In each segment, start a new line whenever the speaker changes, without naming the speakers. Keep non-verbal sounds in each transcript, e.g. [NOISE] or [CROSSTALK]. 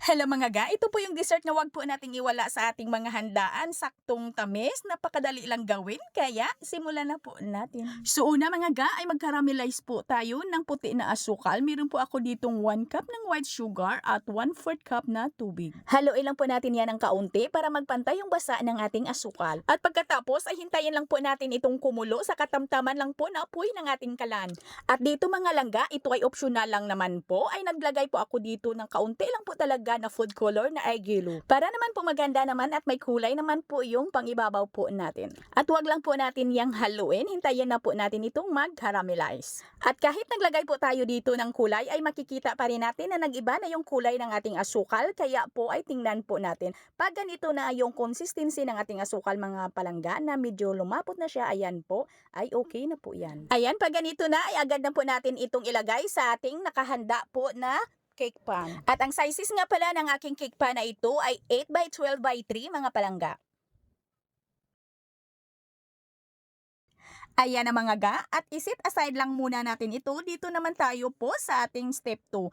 Hello mga ga, ito po yung dessert na wag po nating iwala sa ating mga handaan. Saktong tamis, napakadali lang gawin, kaya simulan na po natin. So una mga ga ay mag-caramelize po tayo ng puti na asukal. Meron po ako ditong 1 cup ng white sugar at 1 4 cup na tubig. Haluin lang po natin yan ng kaunti para magpantay yung basa ng ating asukal. At pagkatapos ay hintayin lang po natin itong kumulo sa katamtaman lang po na apoy ng ating kalan. At dito mga langga, ito ay optional lang naman po. Ay naglagay po ako dito ng kaunti lang po talaga na food color na egg yellow. Para naman po maganda naman at may kulay naman po yung pangibabaw po natin. At wag lang po natin yang haluin, hintayin na po natin itong mag-caramelize. At kahit naglagay po tayo dito ng kulay, ay makikita pa rin natin na nag-iba na yung kulay ng ating asukal. Kaya po ay tingnan po natin. Pag ganito na yung consistency ng ating asukal mga palangga na medyo lumapot na siya, ayan po, ay okay na po yan. Ayan, pag ganito na, ay agad na po natin itong ilagay sa ating nakahanda po na cake pan. At ang sizes nga pala ng aking cake pan na ito ay 8 by 12 by 3 mga palangga. Ayan na mga ga, at isit aside lang muna natin ito. Dito naman tayo po sa ating step 2.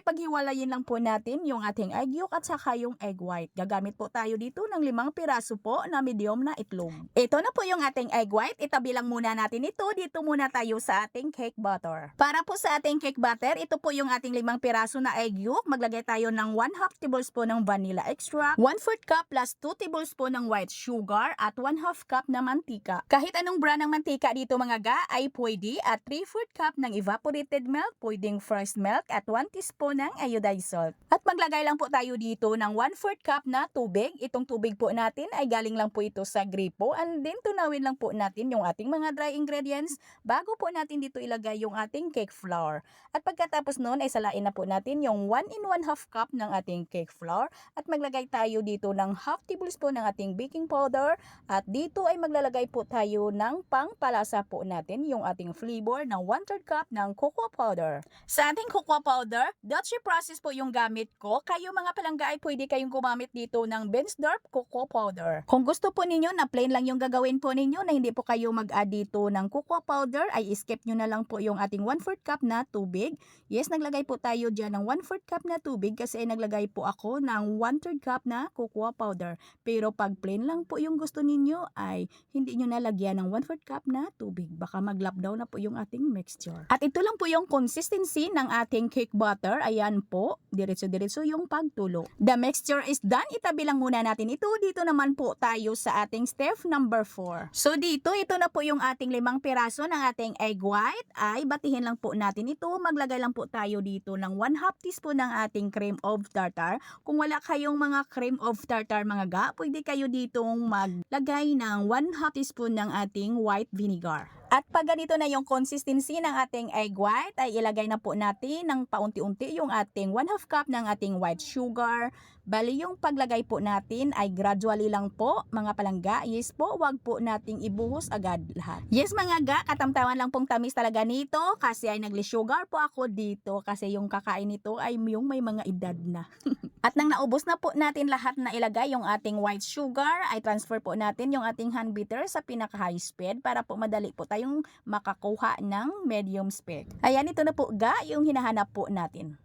Paghiwalayin lang po natin yung ating egg yolk at saka yung egg white. Gagamit po tayo dito ng limang piraso po na medium na itlog. Ito na po yung ating egg white. Itabi lang muna natin ito. Dito muna tayo sa ating cake butter. Para po sa ating cake butter, ito po yung ating limang piraso na egg yolk. Maglagay tayo ng 1 half tablespoon ng vanilla extract, 1 4 cup plus 2 tablespoon ng white sugar at 1 half cup na mantika. Kahit anong brand ng mantika dito mga ga ay pwede at 3 4 cup ng evaporated milk, pwedeng fresh milk at 1 teaspoon ng iodized salt. At maglagay lang po tayo dito ng 1 4 cup na tubig. Itong tubig po natin ay galing lang po ito sa gripo and then tunawin lang po natin yung ating mga dry ingredients bago po natin dito ilagay yung ating cake flour. At pagkatapos noon ay salain na po natin yung 1 in 1 half cup ng ating cake flour at maglagay tayo dito ng half tablespoon ng ating baking powder at dito ay maglalagay po tayo ng pangpalasa po natin yung ating flavor ng 1 3 cup ng cocoa powder. Sa ating cocoa powder, Dutch process po yung gamit ko. Kayo mga palangga ay pwede kayong gumamit dito ng Bensdorp cocoa powder. Kung gusto po ninyo na plain lang yung gagawin po ninyo na hindi po kayo mag-add dito ng cocoa powder ay skip nyo na lang po yung ating 1 4 cup na tubig. Yes, naglagay po tayo dyan ng 1 4 cup na tubig kasi naglagay po ako ng 1 3 cup na cocoa powder. Pero pag plain lang po yung gusto ninyo ay hindi nyo nalagyan ng 1 4 cup na tubig. Baka maglapdaw na po yung ating mixture. At ito lang po yung consistency ng ating cake butter. Ayan po, diretso-diretso yung pagtulo. The mixture is done. Itabi lang muna natin ito. Dito naman po tayo sa ating step number 4. So dito, ito na po yung ating limang piraso ng ating egg white. Ay, batihin lang po natin ito. Maglagay lang po tayo dito ng 1 half teaspoon ng ating cream of tartar. Kung wala kayong mga cream of tartar mga ga, pwede kayo ditong maglagay ng 1 half teaspoon ng ating white vinegar. At pag ganito na yung consistency ng ating egg white, ay ilagay na po natin ng paunti-unti yung ating 1 half cup ng ating white sugar. Bali yung paglagay po natin ay gradually lang po mga palangga. Yes po, wag po nating ibuhos agad lahat. Yes mga ga, katamtaman lang pong tamis talaga nito kasi ay nagli-sugar po ako dito kasi yung kakain nito ay yung may mga edad na. [LAUGHS] At nang naubos na po natin lahat na ilagay yung ating white sugar, ay transfer po natin yung ating hand beater sa pinaka high speed para po madali po tayong makakuha ng medium speed. Ayan, ito na po ga yung hinahanap po natin.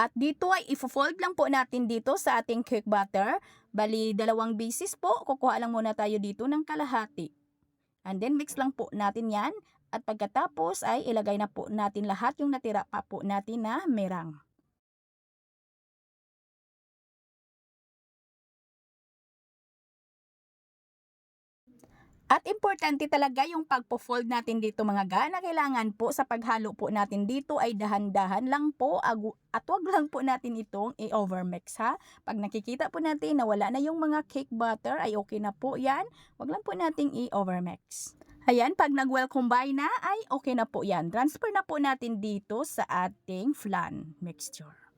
At dito ay ifo-fold lang po natin dito sa ating cake batter. Bali, dalawang basis po. Kukuha lang muna tayo dito ng kalahati. And then mix lang po natin yan. At pagkatapos ay ilagay na po natin lahat yung natira pa po natin na merang. At importante talaga yung pagpo-fold natin dito mga ga na kailangan po sa paghalo po natin dito ay dahan-dahan lang po at wag lang po natin itong i-overmix ha. Pag nakikita po natin na wala na yung mga cake butter ay okay na po yan. Wag lang po nating i-overmix. Ayan, pag nag-well combine na ay okay na po yan. Transfer na po natin dito sa ating flan mixture.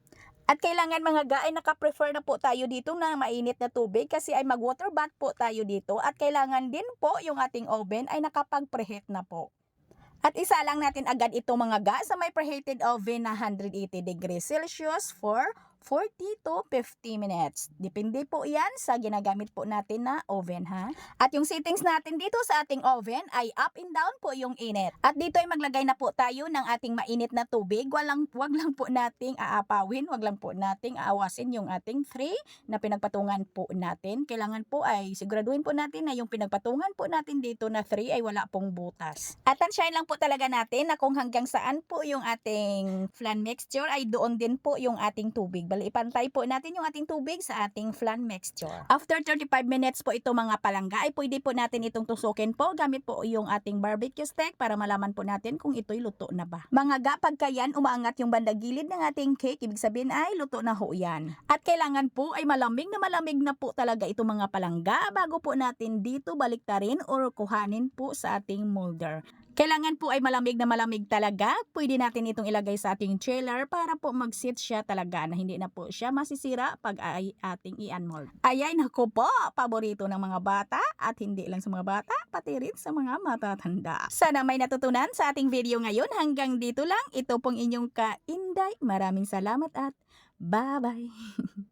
At kailangan mga ga ay naka-prefer na po tayo dito ng mainit na tubig kasi ay mag-water bath po tayo dito at kailangan din po yung ating oven ay nakapag-preheat na po. At isa lang natin agad ito mga ga sa may preheated oven na 180 degrees Celsius for 40 to 50 minutes. Depende po yan sa ginagamit po natin na oven ha. At yung settings natin dito sa ating oven ay up and down po yung init. At dito ay maglagay na po tayo ng ating mainit na tubig. Walang, wag lang po nating aapawin, wag lang po nating aawasin yung ating tray na pinagpatungan po natin. Kailangan po ay siguraduhin po natin na yung pinagpatungan po natin dito na 3 ay wala pong butas. At tansyahin lang po talaga natin na kung hanggang saan po yung ating flan mixture ay doon din po yung ating tubig. Bali, ipantay po natin yung ating tubig sa ating flan mixture. After 35 minutes po ito mga palangga ay pwede po natin itong tusukin po gamit po yung ating barbecue stick para malaman po natin kung ito'y luto na ba. Mga ga, pagka yan umaangat yung bandang gilid ng ating cake, ibig sabihin ay luto na ho yan. At kailangan po ay malamig na malamig na po talaga itong mga palangga bago po natin dito baliktarin or kuhanin po sa ating molder. Kailangan po ay malamig na malamig talaga. Pwede natin itong ilagay sa ating chiller para po mag-sit siya talaga na hindi na po siya masisira pag ay ating i-unmold. Ayay, naku po, paborito ng mga bata at hindi lang sa mga bata, pati rin sa mga matatanda. Sana may natutunan sa ating video ngayon. Hanggang dito lang, ito pong inyong ka-inday. Maraming salamat at bye-bye! [LAUGHS]